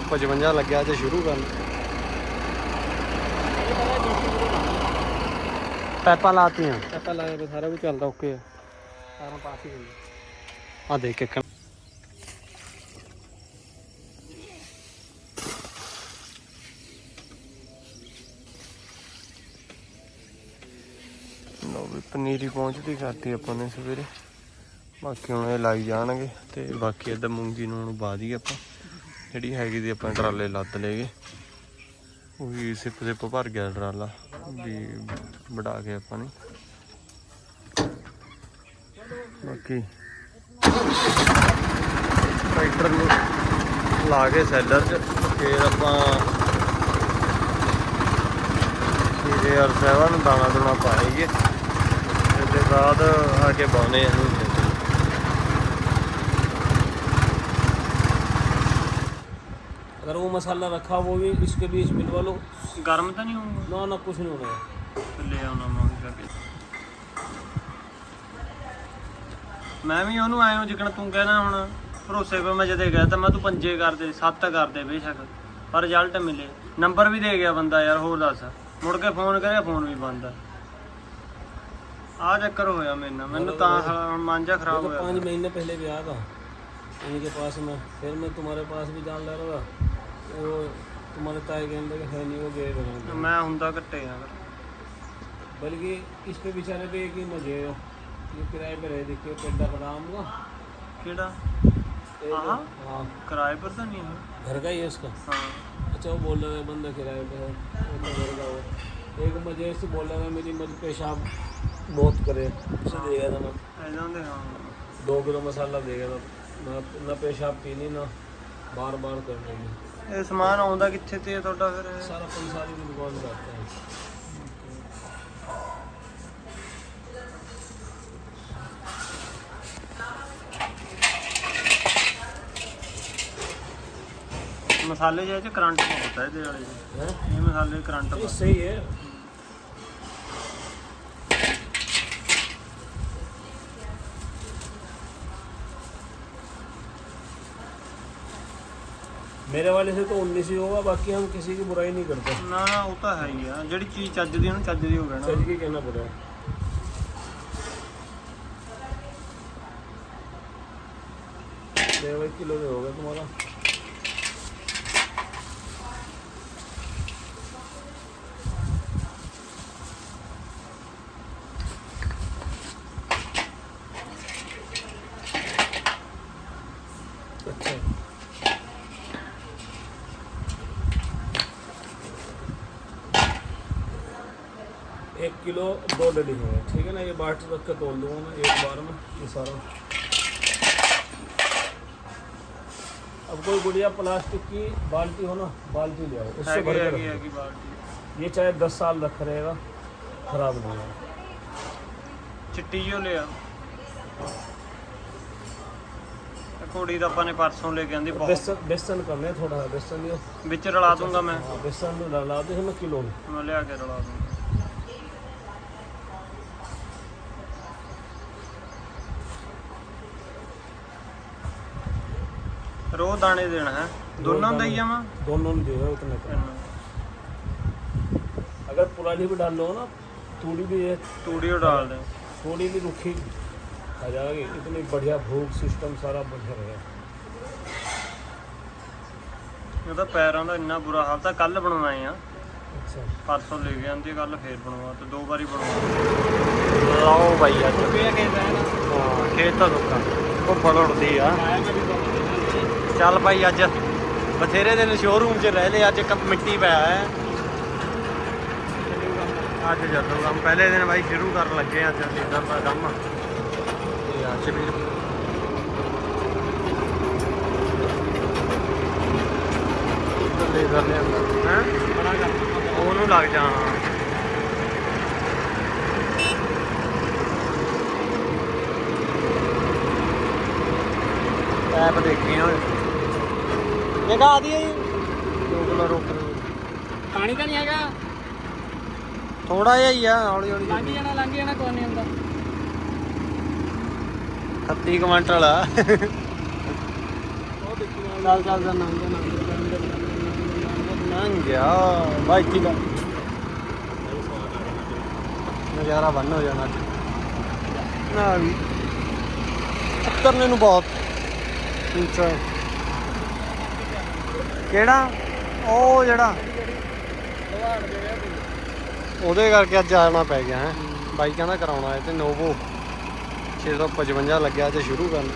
55 ਲੱਗਿਆ ਤੇ ਸ਼ੁਰੂ ਕਰਨ। ਪੈਪਾ ਲਾਤੀਆਂ। ਆਪਾਂ ਲਾਇਆ ਤੇ ਸਾਰਾ ਕੁਝ ਚੱਲਦਾ ਓਕੇ ਆ। ਸਾਰਾ ਪਾਸ ਹੀ ਆ ਦੇਖ ਕੇ ਲਓ ਵੀ ਪਨੀਰੀ ਪਹੁੰਚਦੀ ਕਰਤੀ ਆਪਾਂ ਨੇ ਸਵੇਰੇ। ਬਾਕੀ ਹੁਣ ਇਹ ਲਾਈ ਜਾਣਗੇ ਤੇ ਬਾਕੀ ਇੱਧਰ ਮੂੰਗੀ ਨੂੰ ਬਾਅਦ ਹੀ ਆਪਾਂ। ਜਿਹੜੀ ਹੈਗੀ ਦੀ ਆਪਾਂ ਟਰਾਲੇ ਲੱਦ ਲਏਗੇ ਉਹ ਵੀ ਸਿਪ ਸਿਪ ਭਰ ਗਿਆ ਟਰਾਲਾ, ਵੀ ਵਡਾ ਕੇ ਆਪਾਂ ਨੇ। ਬਾਕੀ ਟਰੈਕਟਰ ਨੂੰ ਲਾ ਕੇ ਸੈਲਰ 'ਚ, ਫਿਰ ਆਪਾਂ ਇਹ ਆਰ 7 ਦਾਣਾ ਦੁਣਾ ਪਾਏਗੇ ਇਹਦੇ ਬਾਅਦ ਆ ਕੇ ਪਾਉਣੇ ਇਹਨੂੰ अगर वो मसाला रखा वो भी इसके बीच मिलवा लो ਗਰਮ ਤਾਂ ਨਹੀਂ ਹੋਊਗਾ ना ना कुछ नहीं होगा ਲੈ ਆਉਣਾ ਮੈਂ ਵੀ ਜਾ ਕੇ ਮੈਂ ਵੀ ਉਹਨੂੰ ਆਇਆ ਜਿਕਣ ਤੂੰ ਕਹਿਣਾ ਹੁਣ ਭਰੋਸੇ ਪੇ ਮੈਂ ਜਦੇ ਗਿਆ ਤਾਂ ਮੈਂ ਤੂੰ ਪੰਜੇ ਕਰ ਦੇ ਸੱਤ ਕਰ ਦੇ ਬੇਸ਼ੱਕ ਪਰ ਰਿਜ਼ਲਟ ਮਿਲੇ ਨੰਬਰ ਵੀ ਦੇ ਗਿਆ ਬੰਦਾ ਯਾਰ ਹੋਰ ਦੱਸ ਮੁੜ ਕੇ ਫੋਨ ਕਰਿਆ ਫੋਨ ਵੀ ਬੰਦ ਆ ਆਹ ਚੱਕਰ ਹੋਇਆ ਮੇਰੇ ਨਾਲ ਮੈਨੂੰ ਤਾਂ ਸਾਲਾ ਹੁਣ ਮਨ ਜਾ ਖਰਾਬ तो ਹੋਇਆ पाँच महीने पहले भी आया था इनके पास में फिर मैं तुम्हारे पास भी जान ले रहा था वो तुम्हारे ताए के अंदर है नहीं वो गए बगैर ਮੈਂ ਹੁੰਦਾ ਘੱਟੇ ਆ बल्कि इस पे बेचारे पे एक ही मजे है ये किराए पे रहे देखिए पेड्डा पड़ा आऊंगा ਕਿਹੜਾ हाँ? हाँ ਕਿਰਾਏ ਪਰ ਤਾਂ ਨਹੀਂ ਹੈ घर का ही है उसका ਹਾਂ अच्छा वो बोल रहे हैं बंदा किराए पे है वो तो घर का वो एक मजे से बोल रहे हैं मेरी मज पेशाब बहुत करे उसे देगा था मैं ਐਦਾਂ ਦੇ ਹਾਂ दो किलो मसाला देगा था ना ना पेशाब पीनी ना बार बार करने की ਇਹ ਸਮਾਨ ਆਉਂਦਾ ਕਿੱਥੇ ਤੇ ਤੁਹਾਡਾ ਫਿਰ? ਮਸਾਲੇ ਜਿਹੇ ਚ ਕਰੰਟ ਬਹੁਤ ਇਹਦੇ ਵਾਲੇ ਇਹ ਮਸਾਲੇ ਕਰੰਟ ਬਹੁਤ ਸਹੀ ਹੈ। मेरे वाले से तो उन्नीस ही होगा बाकी हम किसी की बुराई नहीं करते ਨਾ ਨਾ ਉਹ ਤਾਂ ਹੈ ਹੀ ਆ ਜਿਹੜੀ ਚੀਜ਼ ਚੱਜ ਦੀ ਉਹਨੂੰ ਚੱਜ ਦੀ ਹੋ ਕਹਿਣਾ सच की कहना पड़ेगा डेढ़ किलो में होगा तुम्हारा एक किलो दो डली है ठीक है ना ये बाट रख के तोल दूंगा मैं एक बार में ये सारा अब कोई गुड़िया प्लास्टिक की बाल्टी हो ना बाल्टी ले आओ उससे ਹੈਗੀ भर के ਹੈਗੀ रखो। ਹੈਗੀ ਬਾਲਟੀ ये चाहे दस साल रख रहेगा खराब नहीं होगा ਚਿੱਟੀ ਜੋ ਲਿਆ ਇਹ ਕੁੜੀ ਦਾ ਆਪਾਂ ਨੇ ਪਰਸੋਂ ਲੈ ਕੇ ਆਂਦੀ ਬਹੁਤ बेसन बेसन करना है थोड़ा बेसन लियो ਵਿੱਚ ਰਲਾ ਦੂੰਗਾ ਮੈਂ हाँ, बेसन डाला दे हमें किलो में ਮੈਂ ਲਿਆ ਕੇ ਰਲਾ ਦੂੰਗਾ ਰੋ ਦਾਣੇ ਦੇਣਾ ਹੈ ਦੋਨਾਂ ਦਾ ਹੀ ਜਾਵਾਂ दोनों में जो है उतने का अगर पुरानी भी डाल लो ना तूड़ी भी है ਤੂੜੀਓ ਡਾਲ ਦੇ थोड़ी भी रुखी आ जाएगी इतनी बढ़िया भूख सिस्टम सारा बढ़िया रहेगा ਉਹਦਾ ਪੈਰਾਂ ਦਾ ਇੰਨਾ ਬੁਰਾ ਹਾਲ ਤਾਂ ਕੱਲ ਬਣਵਾਏ ਆ अच्छा ਪਰਸੋਂ ਲੈ ਕੇ ਆਂਦੀ ਕੱਲ ਫੇਰ ਬਣਵਾ ਤੇ ਦੋ ਵਾਰੀ ਬਣਵਾ ਲਾਓ ਬਾਈ ਅੱਜ रुपया कहता है ना ਹਾਂ ਖੇਤ ਤਾਂ ਸੁੱਕਾ ਉਹ ਫਲ ਉੜਦੀ ਆ ਚੱਲ ਭਾਈ ਅੱਜ ਬਥੇਰੇ ਦਿਨ ਸ਼ੋਰੂਮ 'ਚ ਰਹਿ ਲੈ ਅੱਜ ਮਿੱਟੀ ਪਿਆ ਹੈ। ਅੱਜ ਜਦੋਂ ਕੰਮ ਪਹਿਲੇ ਦਿਨ ਬਾਈ ਸ਼ੁਰੂ ਕਰਨ ਲੱਗੇ ਆ ਅੱਜ ਇਦਾਂ ਦਾ ਕੰਮ। ਤੇ ਅੱਜ ਵੀ ਲੈ ਕਰਨੇ ਆ ਉਹਨੂੰ ਲੱਗ ਜਾਣਾ ਜਗ੍ਹਾ ਆਦੀ ਹੈ ਜੀ ਰੋਕਲਾ ਰੋਕਲਾ ਪਾਣੀ ਤਾਂ ਨਹੀਂ ਹੈਗਾ। ਥੋੜਾ ਜਿਹਾ ਹੀ ਆ ਹੌਲੀ ਹੌਲੀ ਲੰਘ ਜਾਣਾ ਲੰਘ ਜਾਣਾ ਕੋਈ ਨਹੀਂ ਹੁੰਦਾ 30 ਕੁਇੰਟਲ ਆ। ਉਹ ਦੇਖੀ ਚੱਲ ਚੱਲ ਚੱਲ ਨੰਗ ਨੰਗ ਗਿਆ। ਬਾਈ ਕੀ ਦਾ ਨਜ਼ਾਰਾ ਬੰਨ ਹੋ ਜਾਣਾ। ਅੱਜ। ਨਾ ਵੀ। ਉੱਤਰਨੇ ਨੂੰ ਬਹੁਤ। ਉੱਚਾ ਹੈ ਕਿਹੜਾ? ਉਹ ਜਿਹੜਾ। ਉਹਦੇ ਕਰਕੇ ਅੱਜ ਆਉਣਾ ਪੈ ਗਿਆ ਹੈ। ਬਾਈ ਕਹਿੰਦਾ ਕਰਾਉਣਾ ਹੈ ਤੇ ਨੋਵੋ। 655 ਲੱਗਿਆ ਤੇ ਸ਼ੁਰੂ ਕਰਨ।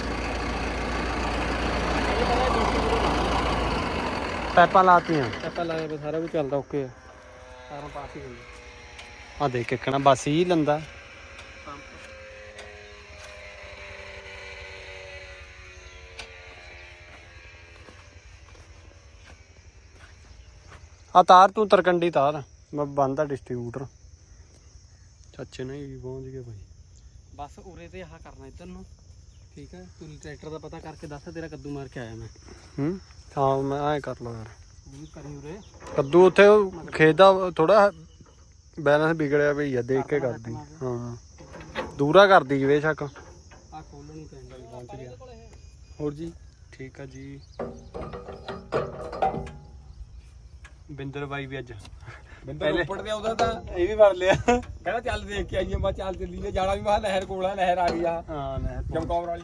ਪੈਪਾਂ ਲਾਤੀਆਂ। ਆਪਾਂ ਲਾਇਆ ਸਾਰਾ ਕੁਝ ਚੱਲਦਾ ਓਕੇ ਆ। ਸਾਰਾ ਪਾਸ ਹੀ ਆ ਦੇਖ ਕਿੱਕਣਾ ਬਸ ਹੀ ਲੰਦਾ। ਆ ਤਾਰ ਤੂੰ ਤਰਕੰਡੀ ਤਾਰ ਮੈਂ ਬੰਦਾ ਡਿਸਟ੍ਰੀਬਿਊਟਰ ਚਾਚੇ ਨੇ ਵੀ ਪਹੁੰਚ ਗਏ ਭਾਈ। ਬਸ ਉਰੇ ਤੇ ਆਹ ਕਰਨਾ ਇੱਧਰ ਨੂੰ। ਠੀਕ ਹੈ ਤੂੰ ਟਰੈਕਟਰ ਦਾ ਪਤਾ ਕਰਕੇ ਦੱਸ ਤੇਰਾ ਕੱਦੂ ਮਾਰ ਕੇ ਆਇਆ ਮੈਂ। ਹੂੰ? ਹਾਂ ਮੈਂ ਐ ਕਰ ਲਾ ਯਾਰ। ਉਹ ਕਰੀ ਉਰੇ। ਕੱਦੂ ਉੱਥੇ ਖੇਤ ਦਾ ਥੋੜਾ ਬੈਲੈਂਸ ਵਿਗੜਿਆ ਪਈ ਆ ਦੇਖ ਕੇ ਕਰਦੀ। ਹਾਂ। ਦੂਰਾ ਕਰਦੀ ਬੇਸ਼ੱਕ। ਆ ਖੋਲਣ ਪਹੁੰਚ ਗਿਆ। ਹੋਰ ਜੀ? ਠੀਕ ਆ ਜੀ। ਬਿੰਦਰ ਬਾਈ ਵੀ ਅੱਜ। ਬੰਦਾ ਉੱਪਰ ਤੇ ਆਉਂਦਾ ਤਾਂ ਇਹ ਵੀ ਫੜ ਲਿਆ। ਕਹਿੰਦਾ ਚੱਲ ਦੇਖ ਕੇ ਆਈਏ ਮੈਂ ਚੱਲ ਚੱਲੀਏ ਜਾਣਾ ਵੀ ਮੈਂ ਨਹਿਰ ਕੋਲ ਆ ਨਹਿਰ ਆ ਗਈ ਆ। ਹਾਂ ਨਹਿਰ ਚਮਕੌਰ ਵਾਲੀ।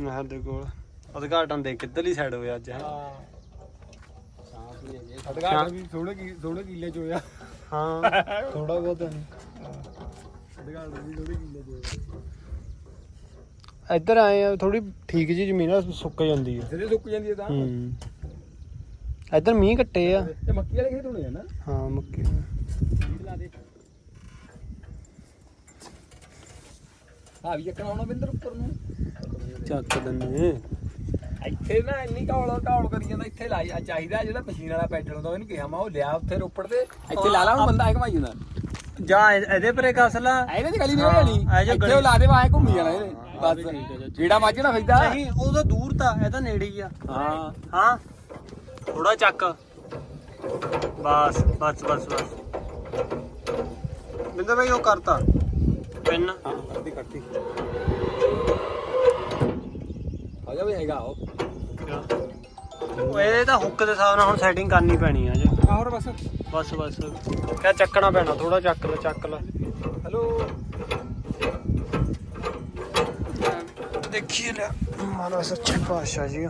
ਨਹਿਰ ਦੇ ਕੋਲ। ਉਦਘਾਟਨ ਦੇ ਕਿੱਧਰਲੀ ਸਾਈਡ ਹੋਇਆ ਅੱਜ ਹੈਂ? ਅਧਿਕਾਰ ਵੀ ਥੋੜੇ ਕੀ ਥੋੜੇ ਕਿੱਲੇ ਚ ਹੋਇਆ। ਹਾਂ। ਥੋੜਾ ਬਹੁਤ ਅਧਿਕਾਰ ਵੀ ਥੋੜੇ ਕਿੱਲੇ ਚ ਹੋਇਆ। ਇੱਧਰ ਆਏ ਆ ਥੋੜੀ ਠੀਕ ਜੀ ਜ਼ਮੀਨ ਆ ਸੁੱਕ ਜਾਂਦੀ ਆ। ਜਿਹੜੇ ਸੁੱਕ ਜਾਂਦੀ ਹੈ ਤਾਂ। ਹੂੰ। ਇੱਧਰ ਮੀਂਹ ਕੱਟੇ ਆ। ਇਹ ਮੱਕੀ ਵਾਲੇ ਖੇਤ ਹੋਣੇ ਆ ਨਾ? ਹਾਂ ਮੱਕੀ। ਲਾ ਦੇ। ਆ ਵੀ ਚੱਕਣਾ ਆਉਣਾ ਬਿੰਦਰ ਉੱਪਰ ਨੂੰ। ਚੱਕ ਦਿੰਨੇ। ਇੱਥੇ ਨਾ ਇੰਨੀ ਕੌਲ ਕੌਲ ਕਰੀ ਜਾਂਦਾ ਇੱਥੇ ਲਾਈ ਆ ਚਾਹੀਦਾ ਜਿਹੜਾ ਮਸ਼ੀਨ ਵਾਲਾ ਪੈਡਲ ਹੁੰਦਾ ਉਹਨੂੰ ਕਿਹਾ ਮੈਂ ਉਹ ਲਿਆ ਉੱਥੇ ਰੋਪੜ ਤੇ। ਇੱਥੇ ਲਾ ਲਾ ਹੁਣ ਬੰਦਾ ਐ ਘਮਾਈ ਜਾਂਦਾ ਜਾ ਇਹ- ਇਹਦੇ ਪਰੇ ਕਸਲਾ ਇਹਨੇ ਤੇ ਗਲੀ ਨਹੀਂ ਹਾਂ, ਵਾਲੀ ਇਹ ਜੋ ਇੱਥੇ ਉਹ ਲਾ ਦੇ ਵਾਏ ਘੁੰਮੀ ਜਾਣਾ ਇਹਨੇ। ਬਸ। ਜਿਹੜਾ ਵੱਜਣਾ ਫੈਦਾ ਨਹੀਂ ਉਹ ਤਾਂ ਦੂਰ ਤਾਂ ਇਹ ਤਾਂ ਨੇੜੇ ਹੀ ਆ। ਹਾਂ। ਹਾਂ। ਥੋੜਾ ਚੱਕ। ਬਸ ਬਸ ਬਸ ਬਸ। ਬਿੰਦਰ ਭਾਈ ਉਹ ਕਰਤਾ। ਪਿੰਨ। ਹਾਂ ਕਰਦੀ ਕਰਦੀ ਆ ਜਾ ਵੀ ਹੈਗਾ ਉਹ। ਉਹ ਇਹ ਤਾਂ ਹੁੱਕ ਦੇ ਹਿਸਾਬ ਨਾਲ ਹੁਣ ਸੈਟਿੰਗ ਕਰਨੀ ਪੈਣੀ ਆ ਜੇ। ਹੋਰ ਬਸ। ਬਸ ਬਸ। ਕਿਆ ਚੱਕਣਾ ਪੈਣਾ? ਥੋੜਾ ਚੱਕ ਲੈ ਚੱਕ ਲੈ। ਹੈਲੋ। ਦੇਖੀਏ ਲੈ ਮਾਰਾ ਸੱਚੇ ਪਾਤਸ਼ਾਹ ਜੀ।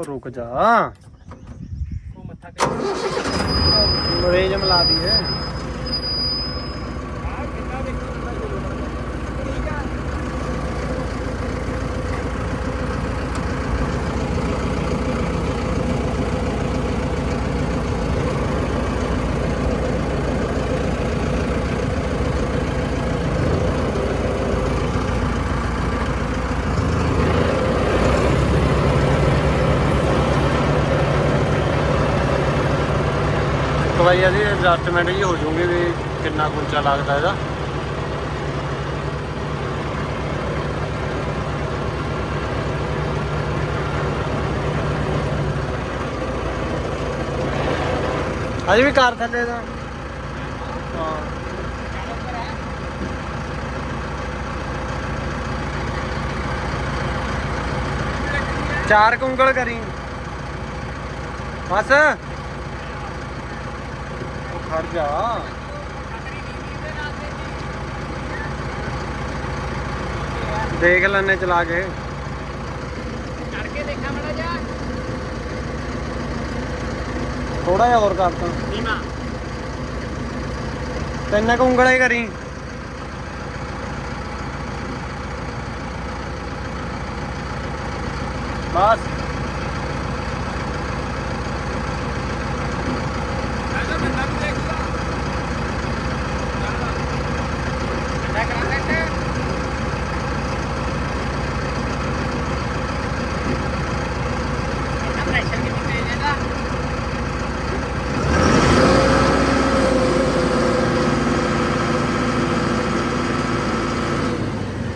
ਉਹ ਰੁਕ ਜਾ। ਉਹ ਮੱਥਾ ਟੇਕ। ਮਰੇਜ ਮਲਾ ਦੀ ਹੈ ਇੱਕ ਵਾਰੀ ਇਹਦੀ ਐਡਜਸਟਮੈਂਟ ਜੀ ਹੋ ਜੂਗੀ ਵੀ ਕਿੰਨਾ ਕੁੰਚਾ ਲੱਗਦਾ ਇਹਦਾ। ਅਜੇ ਵੀ ਕਾਰ ਥੱਲੇ ਦਾ। ਚਾਰ ਕੁੰਗਲ ਕਰੀ। ਬਸ। ਖੜ ਜਾ। ਦੇਖ ਲੈਣੇ ਚਲਾ ਕੇ। ਕਰਕੇ ਦੇਖਾਂ ਮੜਾ ਜਾ ਥੋੜਾ ਜਿਹਾ ਹੋਰ ਕਰ ਤਾ। ਨੀਮਾ। ਤਿੰਨ ਕੁ ਉਂਗਲਾਂ ਹੀ ਕਰੀ। ਬਸ ਐਸਾ ਬੰਦਾ ਵੀ ਦੇਖਦਾ ਮੈਂ ਕਰਾਂ ਤੇ ਪ੍ਰੈਸ਼ਰ ਕਿੰਨੀ ਤੇਜ਼ ਹੈ ਦਾ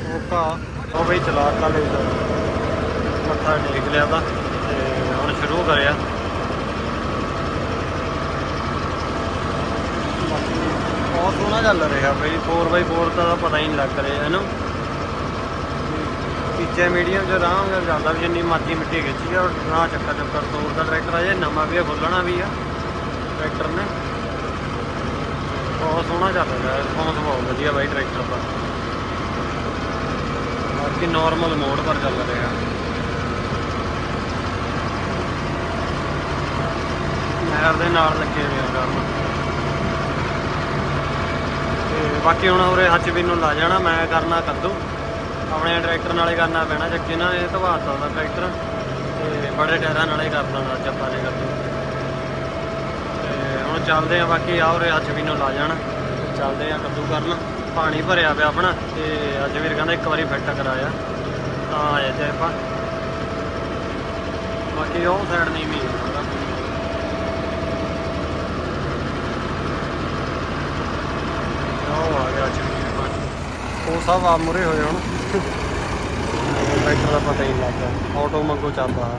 ਓਕਾ ਉਹ ਬਈ ਚਲਾ ਤਾ ਮੱਥਾ ਟੇਕ ਲਿਆ ਵਾ ਤੇ ਹੁਣ ਸ਼ੁਰੂ ਕਰਿਆ। ਬਹੁਤ ਸੋਹਣਾ ਚੱਲ ਰਿਹਾ ਬਈ 4x4 ਦਾ ਤਾਂ ਪਤਾ ਹੀ ਨਹੀਂ ਲੱਗ ਰਿਹਾ ਇਹਨੂੰ। ਤੀਜੇ ਮੀਡੀਅਮ 'ਚ ਆਰਾਮ ਨਾਲ ਚੱਲਦਾ ਵੀ ਜਿੰਨੀ ਮਰਜ਼ੀ ਮਿੱਟੀ ਖਿੱਚੀ ਆ, ਨਾ ਚੱਕਾ ਚੱਕਰ ਤੋੜਦਾ ਟਰੈਕਟਰ ਆ ਜੇ ਨਵਾਂ ਵੀ ਆ, ਖੁੱਲਣਾ ਵੀ ਆ ਟਰੈਕਟਰ ਨੇ। ਬਹੁਤ ਸੋਹਣਾ ਚੱਲ ਰਿਹਾ ਰਿਸਪੌਂਸ ਬਹੁਤ ਵਧੀਆ ਬਾਈ ਟਰੈਕਟਰ ਦਾ। ਬਾਕੀ ਨਾਰਮਲ ਮੋਡ ਪਰ ਚੱਲ ਰਿਹਾ ਨਹਿਰ ਦੇ ਨਾਲ ਲੱਗੇ ਹੋਏ ਆ ਕੰਮ ਤੇ ਬਾਕੀ ਹੁਣ ਉਰੇ ਹੱਚ ਨੂੰ ਲਾ ਜਾਣਾ, ਮੈਂ ਕਰਨਾ ਕੱਦੂ। ਆਪਣੇ ਟਰੈਕਟਰ ਨਾਲੇ ਕਰਨਾ ਪੈਣਾ ਚੱਕੇ ਨਾ ਇਹ ਧਵਾਤਾ ਉਹਦਾ ਟਰੈਕਟਰ ਤੇ ਬੜੇ ਟਾਇਰਾਂ ਨਾਲੇ ਕਰ ਦੇਣਾ ਅੱਜ ਆਪਾਂ ਨੇ ਕੱਦੂ। ਤੇ ਹੁਣ ਚੱਲਦੇ ਆ ਬਾਕੀ ਆ ਉਰੇ ਹੱਚ ਨੂੰ ਲਾ ਜਾਣਾ। ਚੱਲਦੇ ਆ ਕੱਦੂ ਕਰਨਾ। ਪਾਣੀ ਭਰਿਆ ਪਿਆ ਆਪਣਾ ਤੇ ਅੱਜ ਵੀਰ ਕਹਿੰਦਾ ਇੱਕ ਵਾਰੀ ਫਿੱਟ ਕਰਾਇਆ। ਤਾਂ ਆਏ ਤੇ ਆਪਾਂ। ਬਾਕੀ ਉਹ ਸਾਈਡ ਨਹੀਂ ਵੀ ਗਿਆ ਜੀ ਉਹ ਸਭ ਆ ਮੁਰੇ ਹੋਏ ਹੁਣ। ਟਰੈਕਟਰ ਦਾ ਪਤਾ ਹੀ ਨਹੀਂ ਲੱਗਦਾ। ਆਟੋ ਮੰਗੋ ਚੱਲਦਾ ਹੈ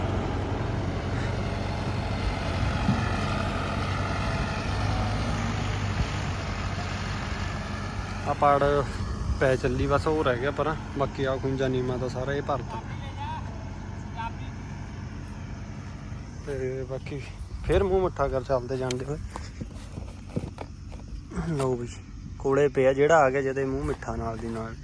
ਆ ਪਾੜ ਪੈ ਚੱਲੀ, ਬਸ ਉਹ ਰਹਿ ਗਿਆ ਪਰ ਬਾਕੀ ਆ ਖੁੰਜਾ ਨੀਮਾ ਦਾ ਸਾਰਾ ਇਹ ਭਰਤਾ ਤੇ ਬਾਕੀ ਫੇਰ ਮੂੰਹ ਮੱਠਾ ਕਰ ਚੱਲਦੇ ਜਾਂਦੇ ਹੋਏ ਲਓ ਵੀ, ਕੋਲੇ ਪਿਆ ਜਿਹੜਾ ਆ ਗਿਆ ਜਦੇ ਮੂੰਹ ਮਿੱਠਾ ਨਾਲ ਦੀ ਨਾਲ।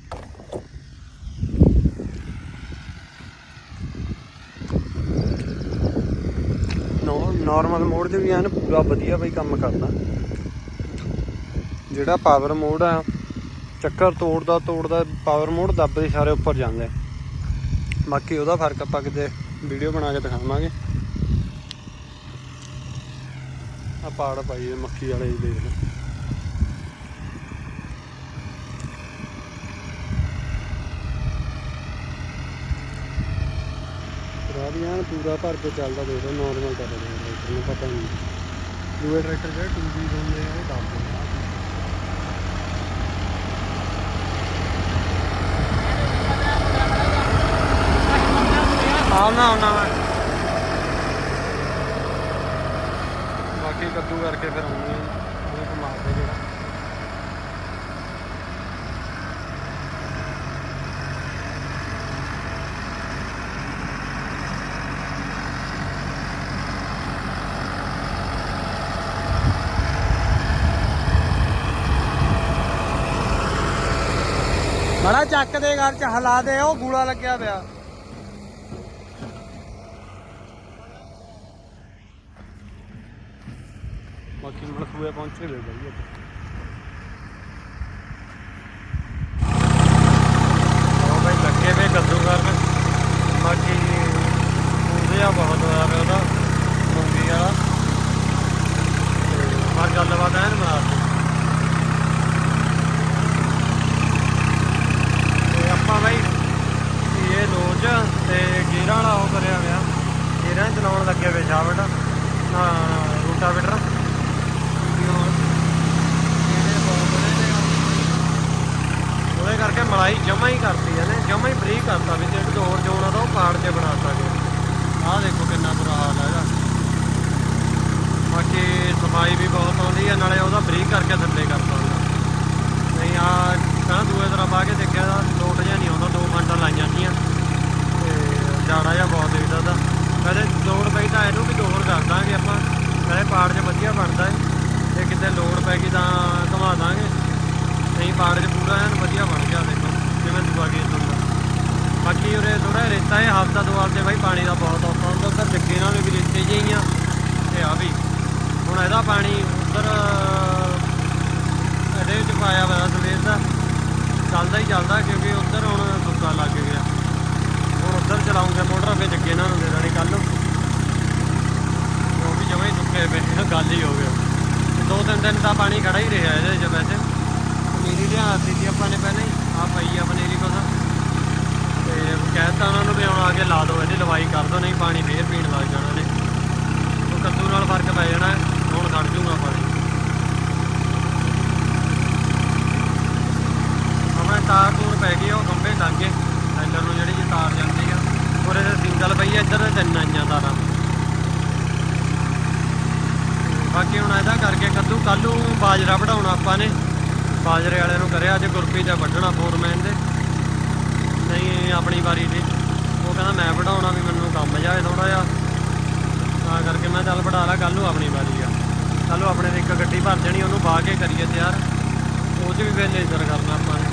ਨਾਰਮਲ ਮੋਡ ਤੇ ਵੀ ਐਨ ਪੂਰਾ ਵਧੀਆ ਬਈ ਕੰਮ ਕਰਦਾ। ਜਿਹੜਾ ਪਾਵਰ ਮੋਡ ਆ ਚੱਕਰ ਤੋੜਦਾ ਤੋੜਦਾ ਪਾਵਰ ਮੋਡ ਦੱਬਦੇ ਸਾਰੇ ਉੱਪਰ ਜਾਂਦਾ ਬਾਕੀ ਉਹਦਾ ਫ਼ਰਕ ਆਪਾਂ ਕਿਤੇ ਵੀਡੀਓ ਬਣਾ ਕੇ ਦਿਖਾਵਾਂਗੇ। ਆ ਪਾੜ ਪਾਈ ਇਹ ਮੱਖੀ ਵਾਲੇ ਦੀ ਦੇਖ ਲਓ। ਰਾਡੀਆਂ ਪੂਰਾ ਭਰ ਕੇ ਚੱਲਦਾ ਦੇਖ ਲਓ ਨਾਰਮਲ ਚੱਲਦਾ ਟਰੈਕਟਰ ਨੂੰ ਪਤਾ ਨਹੀਂ। ਦੂਏ ਟਰੈਕਟਰ ਜਿਹੜੇ 2 ਵੀ ਹੁੰਦੇ ਆ ਉਹ ਦੱਬਦੇ ਆ ਆਉਣਾ ਆਉਣਾ ਮੈਂ ਬਾਕੀ ਕੱਦੂ ਕਰਕੇ ਫਿਰ ਆਉਣੀ ਉਹ ਘੁਮਾ ਦੇ ਜਿਹੜਾ। ਬੜਾ ਚੱਕ ਦੇ ਘਰ ਚ ਹਲਾ ਦੇ ਉਹ ਗੂੜਾ ਲੱਗਿਆ ਪਿਆ। ਬਾਕੀ ਪਹੁੰਚੇ ਵੇ ਬਾਈ ਇੱਥੇ। ਲੱਗੇ ਵੇ ਕੱਦੂ ਕਰਨ। ਬਾਕੀ ਉਹਦੇ ਆ ਬਹੁਤ ਹੋਇਆ ਵੇ ਉਹਦਾ, ਮੂੰਗੀ ਵਾਲਾ। ਤੇ ਪਰ ਗੱਲਬਾਤ ਐਨ ਬਣਾ ਦਿੱਤੀ ਤੇ ਆਪਾਂ ਬਾਈ ਇਹ ਲੋਜ ਤੇ ਗੇਰਾਂ ਵਾਲਾ ਉਹ ਕਰਿਆ ਹੋਇਆ ਗੇਰਾਂ ਹੀ ਚਲਾਉਣ ਲੱਗੇ ਵੇ ਸ਼ਾਵਟ ਨਾ ਰੂਟਾਵੇਟਰ ਉਹਦੇ ਕਰਕੇ ਮਲਾਈ ਜਮਾ ਹੀ ਕਰਤੀ ਇਹਨੇ ਜਮਾ ਹੀ ਬਰੀਕ ਕਰਤਾ ਵੀ ਜਿਹੜੇ ਹੋਰ ਜੋਣਾ ਦਾ ਉਹ ਕਾਰਡ 'ਚ ਬਣਾਤਾ ਗਿਆ ਆਹ ਦੇਖੋ ਕਿੰਨਾ ਬੁਰਾ ਹਾਲ ਹੈ ਇਹਦਾ ਬਾਕੀ ਸਫ਼ਾਈ ਵੀ ਬਹੁਤ ਆਉਂਦੀ ਹੈ ਨਾਲੇ ਉਹਦਾ ਬਰੀਕ ਕਰਕੇ ਥੱਲੇ ਕਰਤਾ ਹੁੰਦਾ ਨਹੀਂ ਆ ਕਹਿੰਦਾ ਦੂਏ ਤਰ੍ਹਾਂ ਪਾ ਕੇ ਦੇਖਿਆ ਤਾਂ ਲੋਟ ਜਿਹਾ ਨਹੀਂ ਆਉਂਦਾ ਦੋ ਘੰਟਾ ਲਾਈਆਂ ਜੀਆਂ ਤੇ ਜਾੜਾ ਜਿਹਾ ਬਹੁਤ ਦਿਖਦਾ ਉਹਦਾ ਕਹਿੰਦੇ ਲੋੜ ਪਈ ਤਾਂ ਇਹਨੂੰ ਵੀ ਦੋਹਰ ਕਰ ਦਾਂਗੇ ਆਪਾਂ ਕਹਿੰਦੇ ਪਾੜ 'ਚ ਵਧੀਆ ਬਣਦਾ ਹੈ ਜੇ ਕਿਤੇ ਲੋੜ ਪੈ ਗਈ ਤਾਂ ਘੁਮਾ ਦਾਂਗੇ ਨਹੀਂ ਪਾੜ 'ਚ ਪੂਰਾ ਐਨ ਵਧੀਆ ਬਣ ਗਿਆ ਦੇਖੋ ਜਿਵੇਂ ਦੂਆ ਗੇਟ ਹੁੰਦਾ ਬਾਕੀ ਉਰੇ ਥੋੜਾ ਰੇਤਾ ਹੈ ਹਫਤਾ ਦੋ ਹਫ਼ਤੇ ਬਾਈ ਪਾਣੀ ਦਾ ਬਹੁਤ ਔਖਾ ਹੁੰਦਾ ਉੱਧਰ ਜੱਗੇ ਨਾਲ ਵੀ ਰੇਤੇ ਜਿਹੀਆਂ ਤੇ ਆ ਵੀ ਹੁਣ ਇਹਦਾ ਪਾਣੀ ਉੱਧਰ ਇਹਦੇ ਵਿੱਚ ਪਾਇਆ ਹੋਇਆ ਸਵੇਰ ਦਾ ਚੱਲਦਾ ਹੀ ਚੱਲਦਾ ਕਿਉਂਕਿ ਉੱਧਰ ਹੁਣ ਸੁੱਕਾ ਲੱਗ ਗਿਆ। ਹੁਣ ਉੱਧਰ ਚਲਾਉਂਗੇ ਮੋਟਰ ਫੇ ਜੱਗੇ ਨਾਲ ਨੂੰ ਦੇ ਦੇਣੀ ਕੱਲ ਨੂੰ। ਉਹ ਵੀ ਜਮਾਂ ਸੁੱਕੇ ਪਏ ਗੱਲ ਹੀ ਹੋ ਗਿਆ ਦੋ ਤਿੰਨ ਦਿਨ ਤਾਂ ਪਾਣੀ ਖੜਾ ਹੀ ਰਿਹਾ ਇਹਦੇ 'ਚ ਵੈਸੇ। ਪਨੀਰੀ ਲਿਆ ਦਿੱਤੀ ਆਪਾਂ ਨੇ ਪਹਿਲਾਂ ਹੀ ਆ ਪਈ ਆ ਪਨੀਰੀ ਕੋਲ। ਤੇ ਕਹਿਤਾ ਉਹਨਾਂ ਨੂੰ ਵੀ ਹੁਣ ਆ ਕੇ ਲਾ ਦਿਓ, ਇਹਦੀ ਲਵਾਈ ਕਰ ਦਿਓ, ਨਹੀਂ ਪਾਣੀ ਫੇਰ ਪੀਣ ਲੱਗ ਜਾਣਾ ਨੇ। ਉਹ ਕੱਦੂ ਨਾਲ ਫ਼ਰਕ ਪੈ ਜਾਣਾ, ਹੁਣ ਖੜ ਜੂਗਾ ਪਾਣੀ ਆਪਣੇ ਤਾਰ ਤੂਰ ਪੈ ਗਈ ਉਹ ਖੰਭੇ ਲੱਗ ਗਏ ਟੈਲਰ ਨੂੰ ਜਿਹੜੀ ਜੀ ਤਾਰ ਜਾਂਦੀ ਆ ਉਰੇ ਤੇ ਸਿੰਗਲ ਪਈ ਆ ਇੱਧਰ ਤੇ ਤਿੰਨ ਆਈਆਂ ਤਾਰਾਂ ਬਾਕੀ ਹੁਣ ਇਹਦਾ ਕਰਕੇ ਕੱਦੂ ਕੱਲੂ ਬਾਜਰਾ ਵਢਾਉਣਾ ਆਪਾਂ ਵੱਢਣਾ ਫੋਰਮੈਨ ਦੇ। ਨਹੀਂ ਆਪਣੀ ਵਾਰੀ ਤੇ ਉਹ ਕਹਿੰਦਾ, ਮੈਂ ਵਢਾਉਣਾ ਵੀ ਮੈਨੂੰ ਕੰਮ ਜਾਏ ਥੋੜਾ ਜਿਹਾ। ਤਾਂ ਕਰਕੇ ਮੈਂ ਚੱਲ ਵਢਾ ਲਾ ਕੱਲ ਨੂੰ ਆਪਣੀ ਵਾਰੀ ਆ। ਕੱਲ ਨੂੰ ਆਪਣੇ ਤੇ ਇੱਕ ਗੱਡੀ ਭਰ ਜਾਣੀ ਉਹਨੂੰ ਬਾਹ ਕੇ ਕਰੀਏ ਤਿਆਰ। ਉਹ 'ਚ ਵੀ ਫਿਰ ਲੇਜ਼ਰ ਕਰਨਾ ਆਪਾਂ ਨੇ।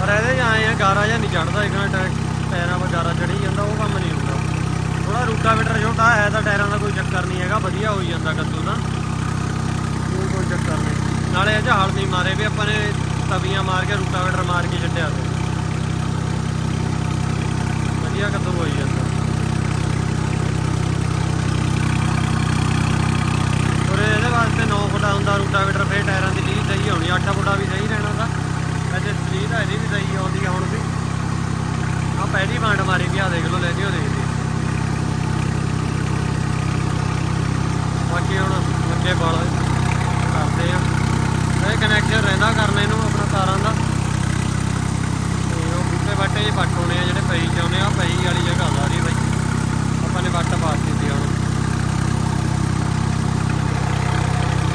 ਪਰ ਇਹਦੇ ਆਏ ਆ, ਗਾਰਾ ਜਾਂ ਨਹੀਂ ਚੜਦਾ ਇੱਕ ਨਾ ਟਾਇਰਾਂ 'ਤੇ ਗਾਰਾ ਚੜੀ ਜਾਂਦਾ, ਉਹ ਕੰਮ ਨਹੀਂ ਹੁੰਦਾ। ਥੋੜਾ ਰੂਟਾਵੇਟਰ ਛੋਟਾ ਹੈ ਤਾਂ ਟਾਇਰਾਂ ਦਾ ਕੋਈ ਚੱਕਰ ਨਹੀਂ ਹੈਗਾ, ਵਧੀਆ ਹੋਈ ਜਾਂਦਾ ਕੱਦੂ ਦਾ ਕੋਈ ਕੋਈ ਚੱਕਰ ਨਹੀਂ ਨਾਲੇ ਇਹ 'ਚ ਹਲ ਨਹੀਂ ਮਾਰੇ ਵੀ ਆਪਾਂ ਨੇ ਤਵੀਆਂ ਮਾਰ ਕੇ ਰੂਟਾਵੇਟਰ ਮਾਰ ਕੇ ਛੱਡਿਆ ਵਧੀਆ ਕੱਦੂ ਹੋਈ ਆ